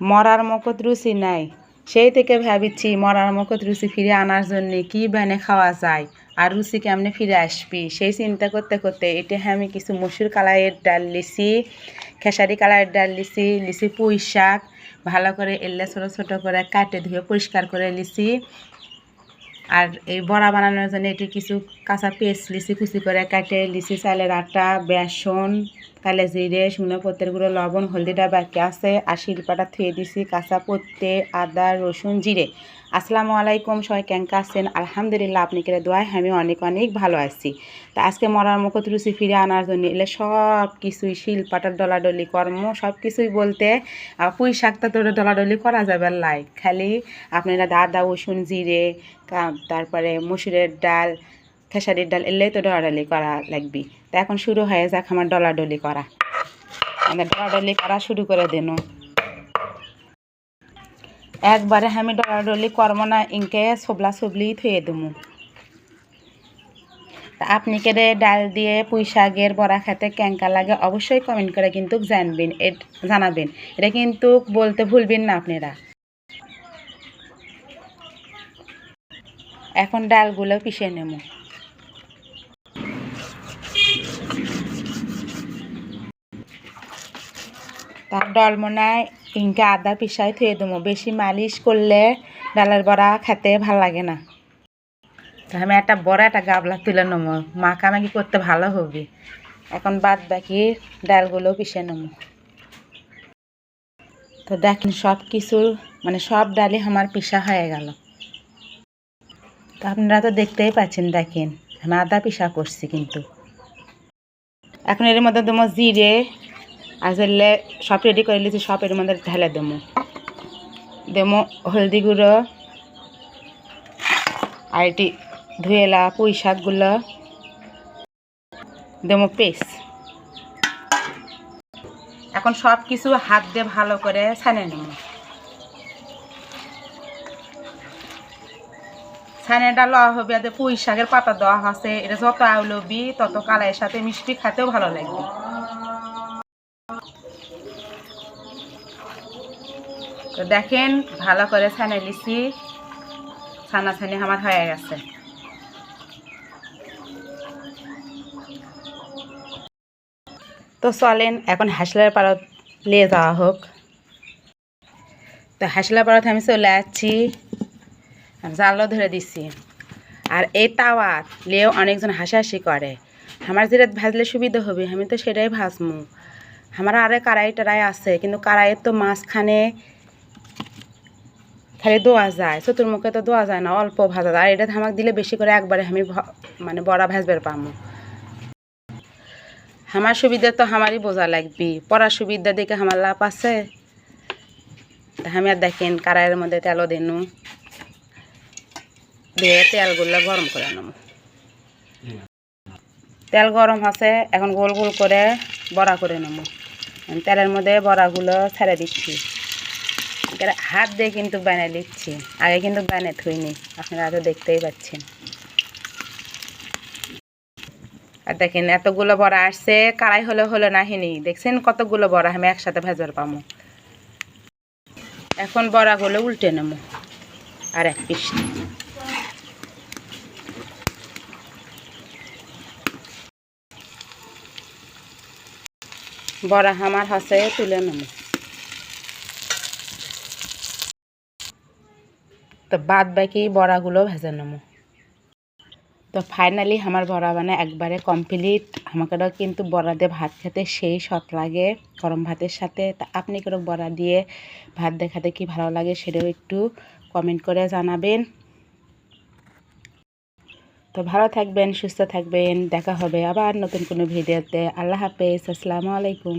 মরার মকত রুচি নাই। সেই থেকে ভাবিছি মরার মকত রুচি ফিরে আনার জন্য কি বানে খাওয়া যায় আর রুচি কেমনে ফিরে আসবি? সেই চিন্তা করতে করতে এটা আমি কিছু মসুর কালারের ডাল লিছি, খেসারি কালারের ডাল লিছি লিছি পুঁই শাক, ভালো করে এলে ছোটো ছোটো করে কাটে ধুয়ে পরিষ্কার করে লিছি। আর এই বড়া বানানোর জন্য এটি কিছু কাঁচা পেস্ট লিচি কুচি করে কাটে লিচি, চালের আটা, বেসন, কালে জিরে, শুকনো পত্তের গুঁড়ো, লবণ হলদিটা বাকি আছে। আর শিল্পাটা থুয়ে দিছি কাঁচা পত্তে, আদা, রসুন, জিরে। আসসালামু আলাইকুম, সবাই কেঙ্কা আছেন? আলহামদুলিল্লাহ, আপনি কেটে দোয়ায় আমি অনেক অনেক ভালো আছি। তা আজকে মরার মুখত রুচি ফিরে আনার জন্য এলে সব কিছুই শিলপাটার ডলাডলি কর্ম সব কিছুই বলতে পুঁই শাকটা তো ডলাডলি করা যাবে লাই খালি আপনারা আদা, রসুন, জিরে তারপরে মসুরের ডাল, খেসারির ডাল, এলেই তো ডলাডলি করা লাগবে। তা এখন শুরু হয়ে যাক আমার ডলাডলি করা। ডলাডলি করা শুরু করে দেন। একবারে আমি ডলাডলি করব না, ইনকে সবলা সবলি থুয়ে দেবো। তা আপনি কেটে ডাল দিয়ে পুঁই শাকের বড়া খেতে ক্যাঙ্কা লাগে অবশ্যই কমেন্ট করে কিন্তু জানবেন জানাবেন। এটা কিন্তু বলতে ভুলবেন না আপনারা। এখন ডালগুলো পিষে নেব। তার ডলমনায় ইনকে আদা পিসাই থুয়ে দেবো বেশি মালিশ করলে ডালের বড়া খেতে ভালো লাগে না। তা আমি একটা বড়, একটা গাবলা তুলে নেব মাখামাখি করতে ভালো হবে। এখন বাদ বাকি ডালগুলো পিষে নেব তো দেখেন সব কিছু মানে সব ডালই আমার পিসা হয়ে গেল। তো আপনারা তো দেখতেই পাচ্ছেন, দেখেন। আমি আদা পিসা করছি কিন্তু। এখন এর মধ্যে দেবো জিরে আর যেলে সব রেডি করে নিয়েছি, সব এর মধ্যে ঢেলে দেবো। দেবো হলদি গুঁড়ো, আর এটি ধুয়েলা পুঁই শাকগুলো। দেবো পেস্ট। এখন সব কিছু হাত দিয়ে ভালো করে ছানে নেব। ছানেটা লওয়া হবে পুঁই শাকের পাতা দেওয়া আছে, এটা যত আউলবি তত কালাইয়ের সাথে মিষ্টি খেতেও ভালো লাগবে। তো দেখেন, ভালো করে ছানে ছানা ছানি আমার হয়ে গেছে। তো চলেন, এখন হাসলার পাড়ত নিয়ে যাওয়া হোক। তো হাসলার পাড়াতে আমি চলে যাচ্ছি জালও ধরে দিচ্ছি আর এই তাওয়া লেও অনেকজন হাসাহাসি করে। আমার যেটা ভাজলে সুবিধা হবে, আমি তো সেটাই ভাজমু। আমার আরে কারাই টারাই আছে, কিন্তু কারাইয়ের তো মাঝখানে খালি দোয়া যায়, চতুর্মুখে তো দোয়া যায় না, অল্প ভাজা যায়। আর এটা আমাকে দিলে বেশি করে একবারে আমি মানে বড়া ভাজবার পামো আমার সুবিধা তো আমারই বোঝা লাগবি। পড়ার সুবিধা দেখে আমার লাভ আছে। আমি আর দেখেন কারাইয়ের মধ্যে তেলও দেনু দিয়ে তেলগুলো গরম করে নেব। তেল গরম আছে এখন গোল গোল করে বড়া করে নেব। তেলের মধ্যে বড়াগুলো ছেড়ে দিচ্ছি। একেবারে হাত দিয়ে কিন্তু বানিয়ে দিচ্ছি আগে কিন্তু বানিয়ে থুইনি, আপনারা তো দেখতেই পাচ্ছেন। আর দেখেন, এতগুলো বড়া আসছে কারাই হলে হলো না হিনি। দেখছেন কতগুলো বড়া, আমি একসাথে ভেজার পামো। এখন বড়াগুলো উল্টে নেব আর এক পিস। বড়া আমার হাসে তুলে নেব তো বাদ বাকি বড়াগুলো ভেজে নেব। তো ফাইনালি আমার বড়া বানা একবারে কমপ্লিট আমাকেও কিন্তু বড়া দিয়ে ভাত খেতে সেই সৎ লাগে গরম ভাতের সাথে। তা আপনি কেউ বড়া দিয়ে ভাত দেখাতে কি ভালো লাগে সেটাও একটু কমেন্ট করে জানাবেন। তো ভালো থাকবেন, সুস্থ থাকবেন, দেখা হবে আবার নতুন কোনো ভিডিওতে। আল্লাহ হাফেজ, আসসালামু আলাইকুম।